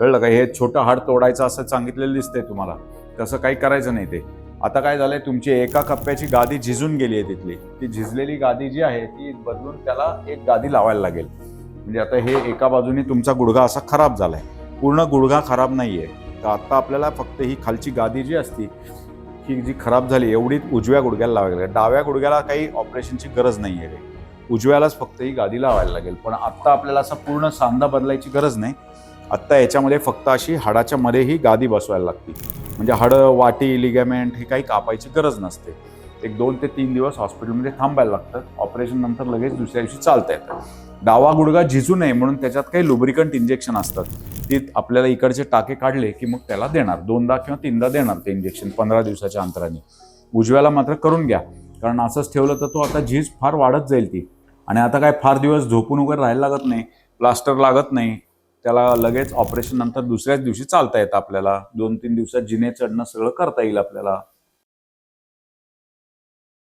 कळलं का? हे छोटं हाड तोडायचं असं सांगितलेलं दिसतंय तुम्हाला. तसं काही करायचं नाही ते. आता काय झालंय तुमची एका कप्प्याची गादी झिजून गेली आहे तिथली. ती झिजलेली गादी जी आहे ती बदलून त्याला एक गादी लावायला लागेल. म्हणजे आता हे एका बाजूने तुमचा गुडघा असा खराब झालाय. पूर्ण गुडघा खराब नाहीये. तर आता आपल्याला फक्त ही खालची गादी जी असती ही जी खराब झाली एवढी उजव्या गुडघ्याला लावायला लागेल. डाव्या गुडघ्याला काही ऑपरेशनची गरज नाही आहे उजव्यालाच फक्त ही गादी लावायला लागेल. पण आत्ता आपल्याला असा पूर्ण सांधा बदलायची गरज नाही. आत्ता याच्यामध्ये फक्त अशी हाडाच्या मध्ये ही गादी बसवायला लागते म्हणजे हाडं वाटी लिगॅमेंट हे काही कापायची गरज नसते. एक दोन ते तीन दिवस हॉस्पिटलमध्ये थांबायला लागतं. ऑपरेशन नंतर लगेच दुसऱ्या दिवशी चालता येतं. डावा गुडघा झिजू नये म्हणून त्याच्यात काही लुब्रिकंट इंजेक्शन असतात. ती आपल्याला इकडचे टाके काढले की मग त्याला देणार. दोनदा किंवा तीनदा देणार ते इंजेक्शन पंधरा दिवसाच्या अंतराने. उजव्याला मात्र करून घ्या. कारण असंच ठेवलं तर तो आता झीज फार वाढत जाईल ती. आणि आता काय फार दिवस झोपून वगैरे राहायला लागत नाही. प्लास्टर लागत नाही. त्याला लगेच ऑपरेशन नंतर दुसऱ्याच दिवशी चालता येतं आपल्याला. दोन तीन दिवसात जिने चढणं सगळं करता येईल आपल्याला.